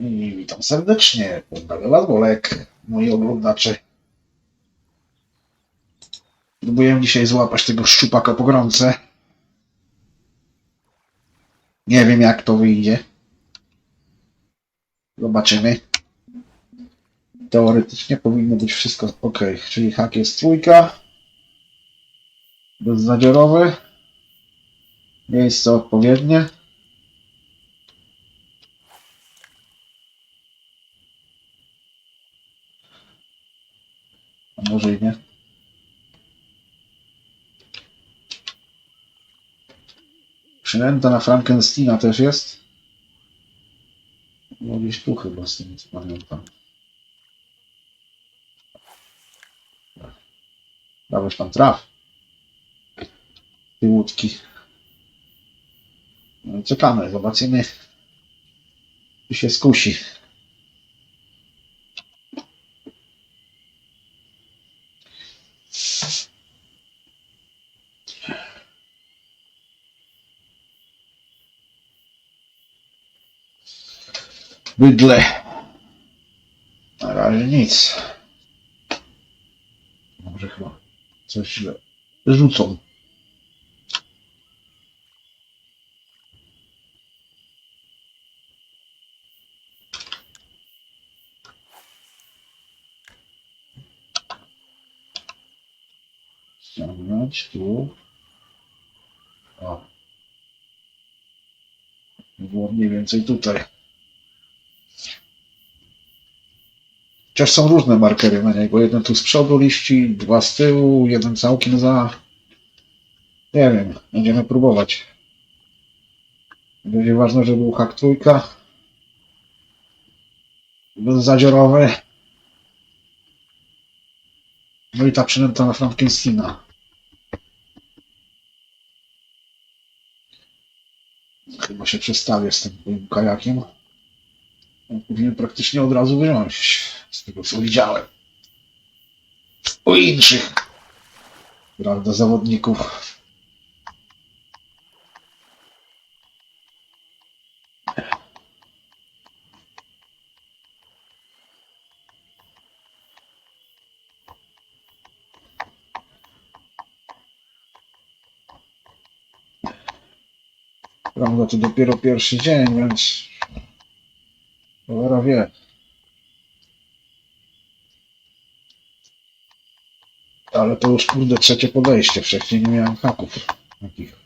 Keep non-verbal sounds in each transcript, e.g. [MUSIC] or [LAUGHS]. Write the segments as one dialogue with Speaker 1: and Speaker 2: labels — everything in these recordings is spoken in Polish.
Speaker 1: I witam serdecznie. Was, Bolek, moi oglądacze. Próbuję dzisiaj złapać tego szczupaka po gorące. Nie wiem, jak to wyjdzie. Zobaczymy. Teoretycznie powinno być wszystko ok. Czyli hak jest trójka. Bezzadziorowy. Miejsce odpowiednie. A może i nie. Przynęta na Frankensteina też jest. No gdzieś tu chyba z tym co pamiętam. Dałeś pan traf. Ty łódki. No czekamy, zobaczymy. Czy się skusi. Bydle. Na razie nic. Może chyba coś źle rzucą. Ściągnąć tu. O. Było mniej więcej tutaj. Chociaż są różne markery na niego. Jeden tu z przodu liści, dwa z tyłu, jeden całkiem za. Nie wiem, będziemy próbować. Będzie ważne, żeby był hak trójka. Zadziorowy. No i ta przynęta na Frankensteina. Chyba się przestawię z tym kajakiem. Powinien praktycznie od razu wyjąć, tego co widziałem. U innych, prawda, zawodników. Prawda, to dopiero pierwszy dzień, więc cholera wie. Ale to już kurde trzecie podejście. Wcześniej nie miałem haków takich.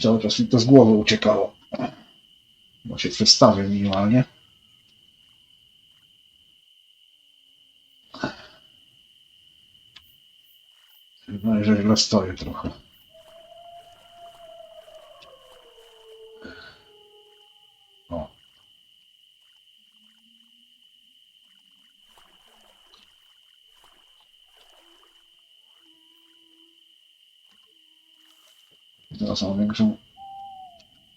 Speaker 1: Cały czas mi to z głowy uciekało. Bo się przestawię minimalnie. Chyba, że źle stoję trochę. O. Teraz mam większą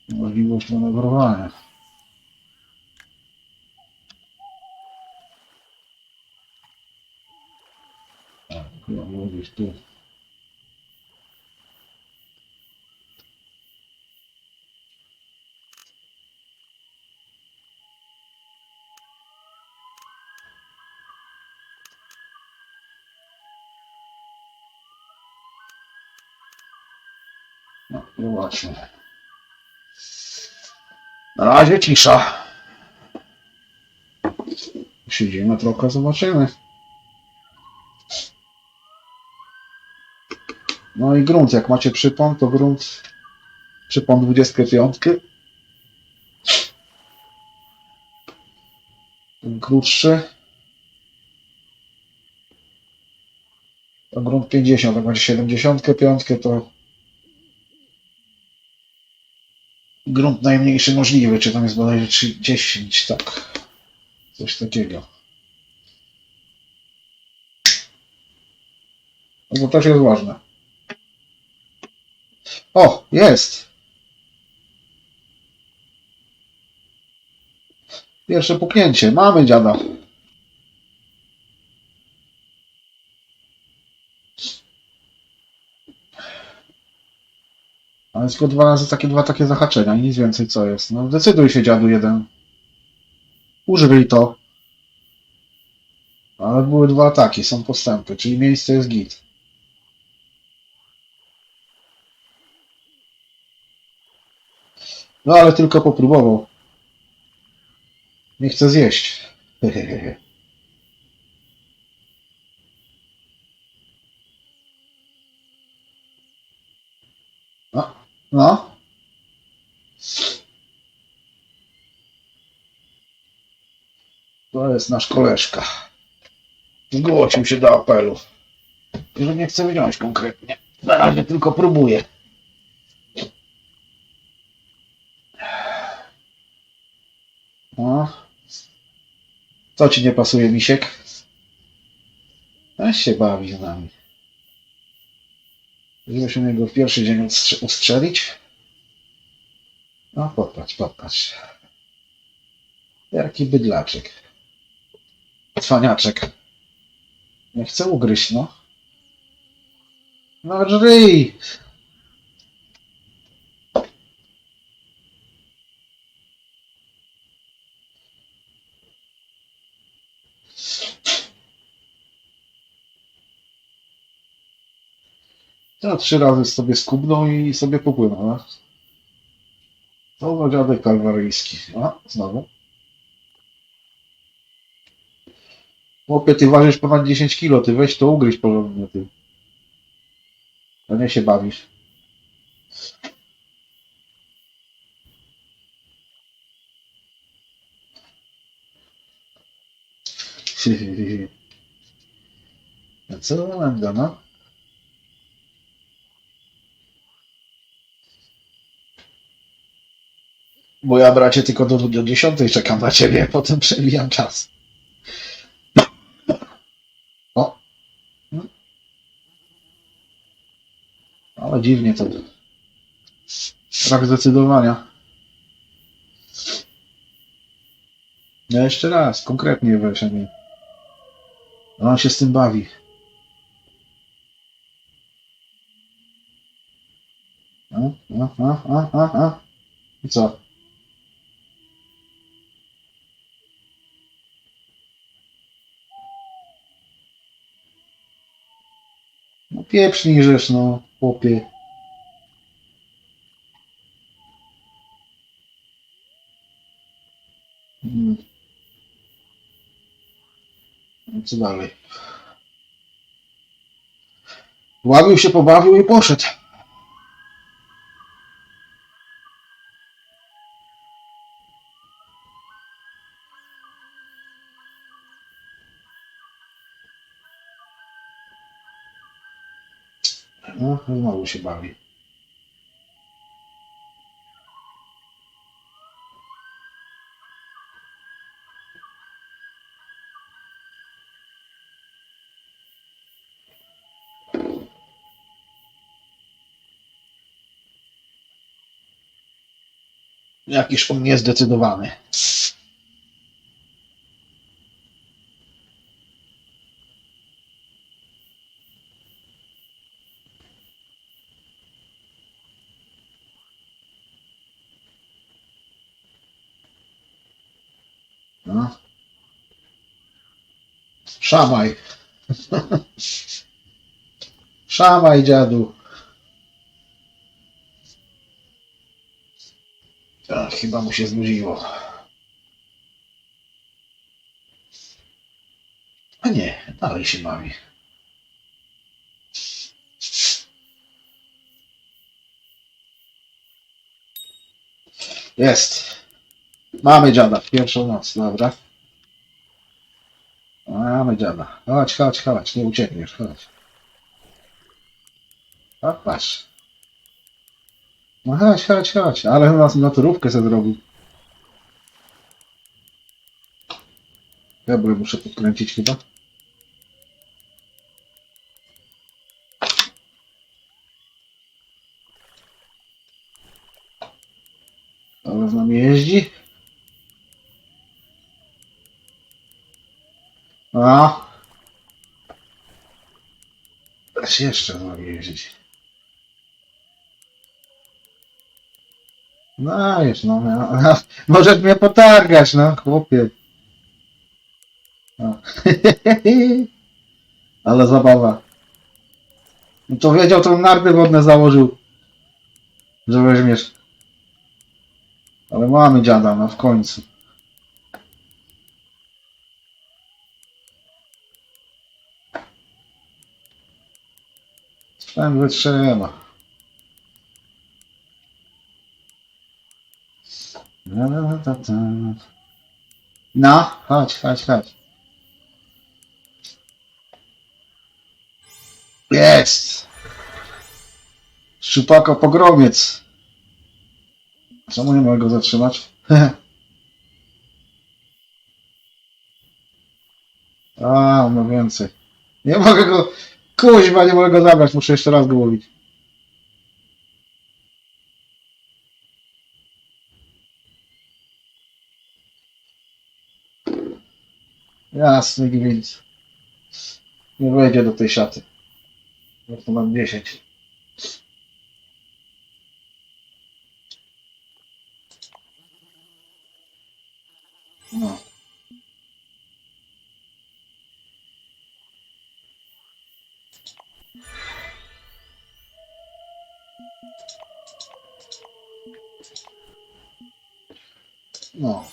Speaker 1: możliwość manewrowania. Tak, chyba gdzieś tu. Właśnie. Na razie cisza. Siedzimy trochę, zobaczymy. No i grunt, jak macie przypon, to grunt przypon 25. Ten krótszy. To grunt 50, jak macie 75, to grunt najmniejszy możliwy, czy tam jest bodajże 30, tak. Coś takiego. No bo też jest ważne. O, jest! Pierwsze puknięcie. Mamy dziada. Ale tylko dwa razy takie, dwa takie zahaczenia i nic więcej co jest. No decyduj się dziadu jeden. Użyj to. Ale były dwa ataki, są postępy, czyli miejsce jest git. No ale tylko popróbował. Nie chce zjeść. [LAUGHS] No. To jest nasz koleżka. Zgłosił się do apelu. Że nie chce wziąć konkretnie. Na razie tylko próbuje. No. Co ci nie pasuje, misiek? Weź się bawi z nami. Żebyśmy niego w pierwszy dzień ustrze- ustrzelić? No, popatrz, popatrz. Jaki bydlaczek. Cwaniaczek. Nie chcę ugryźć, no. No, żyj! To trzy razy sobie skubnął i sobie popłynął, no. To dziadek kalwaryjski. A, znowu. Chłopie, ty ważysz ponad 10 kilo, ty weź to ugryź porządnie, ty. A nie się bawisz. A co nam da, Bo ja, bracie, tylko do, do 10 czekam na ciebie, [LAUGHS] potem przewijam czas. O! Ale dziwnie to. Brak zdecydowania. No jeszcze raz, konkretnie weź. On się z tym bawi. A, a, a, a, a, a. I co? Pieprznij rzecz, no, chłopie. Mm. No co dalej? Ławił się, pobawił i poszedł. No, znowu się bawi. Jakiś on niezdecydowany. No. Szamaj. [LAUGHS] Szamaj, dziadu. Ach, chyba mu się znudziło. A nie, dalej się bawi. Jest. Mamy dziada w pierwszą noc, dobra. Mamy dziada. Chodź, chodź, chodź, nie uciekniesz, chodź. O, patrz. No chodź, chodź, chodź, ale nas na turówkę sobie zrobił. Dobra, muszę podkręcić chyba. Ale z nami jeździ. A. Też jeszcze nami jeździć. No już, no. no. [LAUGHS] Możesz mnie potargać, no, chłopie. No. [LAUGHS] Ale zabawa. No to wiedział, to narty wodne założył. Że weźmiesz. Ale mamy dziada, no w końcu. Sprzęt wytrzyma. La, la, la, ta, ta. No, chodź, chodź, chodź. Jest! Szczupaka pogromiec. Czemu nie mogę go zatrzymać? [LAUGHS] A, ma więcej. Nie mogę go... Kuźma, nie mogę go zabrać, muszę jeszcze raz go łowić. Jasny gwint. Nie wejdzie do tej szaty. Ja to mam 10. No. No.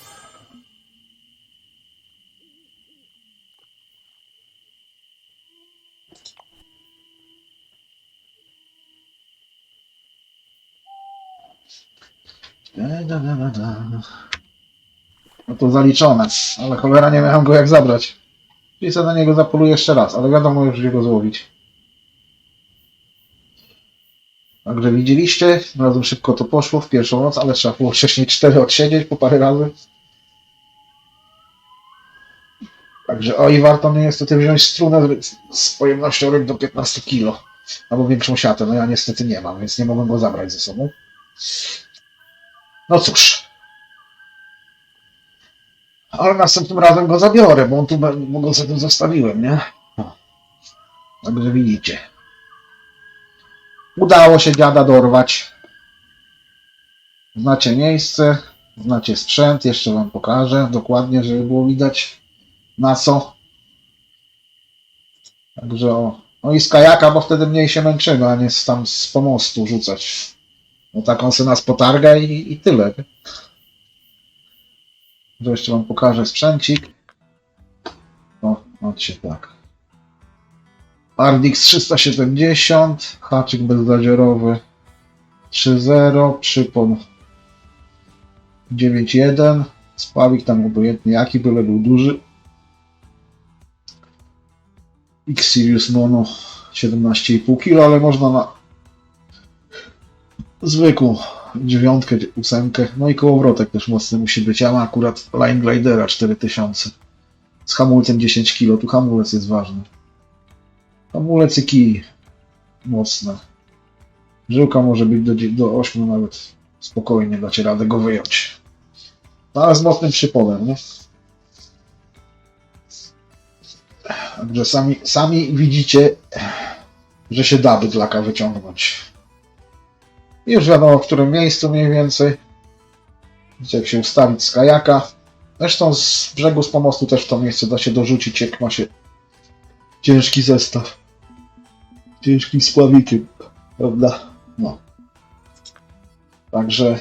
Speaker 1: Da, da, da, da. No to zaliczone, ale cholera nie miałem go jak zabrać. I na niego zapoluję jeszcze raz, ale wiadomo już gdzie go złowić. Także widzieliście, bardzo szybko to poszło w pierwszą noc, ale trzeba było wcześniej cztery odsiedzieć po parę razy. Także o i warto niestety wziąć strunę z- pojemnością ryb do 15 kg. Albo większą siatę, no ja niestety nie mam, więc nie mogłem go zabrać ze sobą. No cóż. Ale następnym razem go zabiorę, bo on tu bo go sobie zostawiłem, nie? Także widzicie. Udało się dziada dorwać. Znacie miejsce, znacie sprzęt, jeszcze wam pokażę dokładnie, żeby było widać na co. Także o. No i z kajaka, bo wtedy mniej się męczymy, a nie z tam z pomostu rzucać. No taką se nas potarga i, i tyle. jeszcze wam pokażę sprzęcik. O, chodźcie tak. Ardix 370, haczyk bezzadzierowy 3.0, przypon 9.1, spławik tam obojętnie jaki, byle był duży. X-Sirius Mono 17,5 kg, ale można na zwykłą dziewiątkę, ósemkę, no i kołowrotek też mocny musi być. Ja mam akurat Line Glidera 4000 z hamulcem 10 kg, tu hamulec jest ważny. Hamulec i kij mocne. Żyłka może być do, do 8 nawet spokojnie, dacie radę go wyjąć. No ale z mocnym przypowem, nie? Także sami, sami widzicie, że się da bydlaka wyciągnąć. Już wiadomo, w którym miejscu mniej więcej. Widzicie, jak się ustawić z kajaka. Zresztą z brzegu, z pomostu też w to miejsce da się dorzucić, jak ma się ciężki zestaw. Ciężkim spławikiem, prawda? No. Także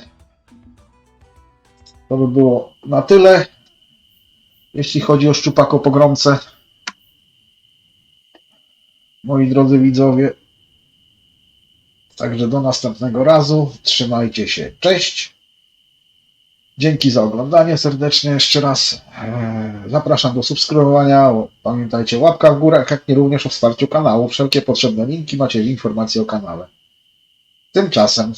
Speaker 1: to by było na tyle, jeśli chodzi o szczupako pogromcę. Moi drodzy widzowie, Także do następnego razu. Trzymajcie się. Cześć. Dzięki za oglądanie serdecznie jeszcze raz. Eee, Zapraszam do subskrybowania. Pamiętajcie, łapka w górę, jak nie również o wsparciu kanału. Wszelkie potrzebne linki macie w informacji o kanale. Tymczasem